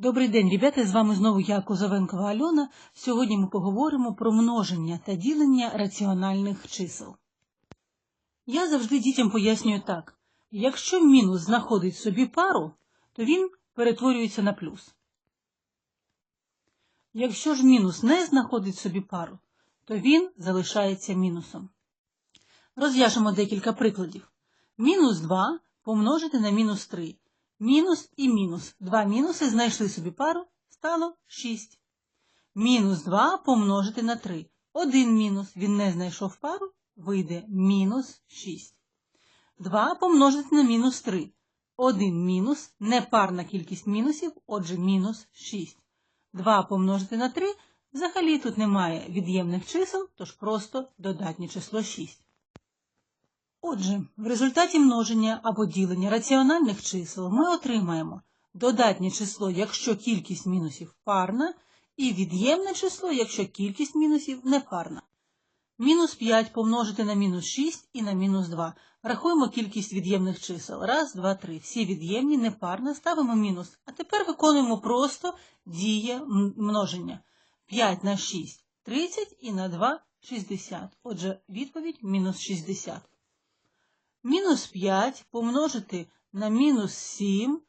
Добрий день, ребята! З вами знову я, Козовенкова Альона. Сьогодні ми поговоримо про множення та ділення раціональних чисел. Я завжди дітям пояснюю так: якщо мінус знаходить собі пару, то він перетворюється на плюс. Якщо ж мінус не знаходить собі пару, то він залишається мінусом. Розв'яжемо декілька прикладів. Мінус 2 помножити на мінус 3. Мінус і мінус. Два мінуси знайшли собі пару, стало 6. Мінус 2 помножити на 3. Один мінус, він не знайшов пару, вийде мінус 6. 2 помножити на мінус 3. Один мінус, непарна кількість мінусів, отже, мінус 6. 2 помножити на 3, взагалі тут немає від'ємних чисел, тож просто додатнє число 6. Отже, в результаті множення або ділення раціональних чисел ми отримаємо додатнє число, якщо кількість мінусів парна, і від'ємне число, якщо кількість мінусів непарна. Мінус 5 помножити на мінус 6 і на мінус 2. Рахуємо кількість від'ємних чисел. Раз, два, три. Всі від'ємні, непарне, ставимо мінус. А тепер виконуємо просто діє множення. 5 на 6 – 30 і на 2 – 60. Отже, відповідь мінус 60. Мінус 5 помножити на мінус 7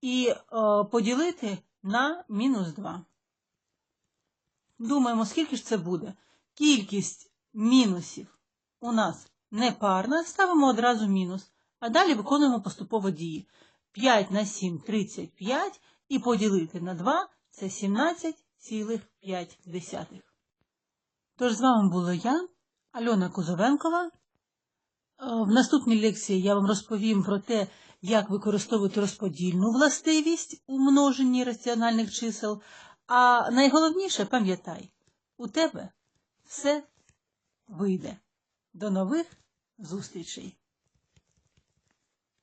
і е, поділити на мінус 2. Думаємо, скільки ж це буде? Кількість мінусів у нас непарна, ставимо одразу мінус. А далі виконуємо поступово дії. 5 на 7 – 35 і поділити на 2 – це 17,5. Тож з вами була я, Альона Козовенкова. В наступній лекції я вам розповім про те, як використовувати розподільну властивість у множенні раціональних чисел. А найголовніше пам'ятай, у тебе все вийде. До нових зустрічей!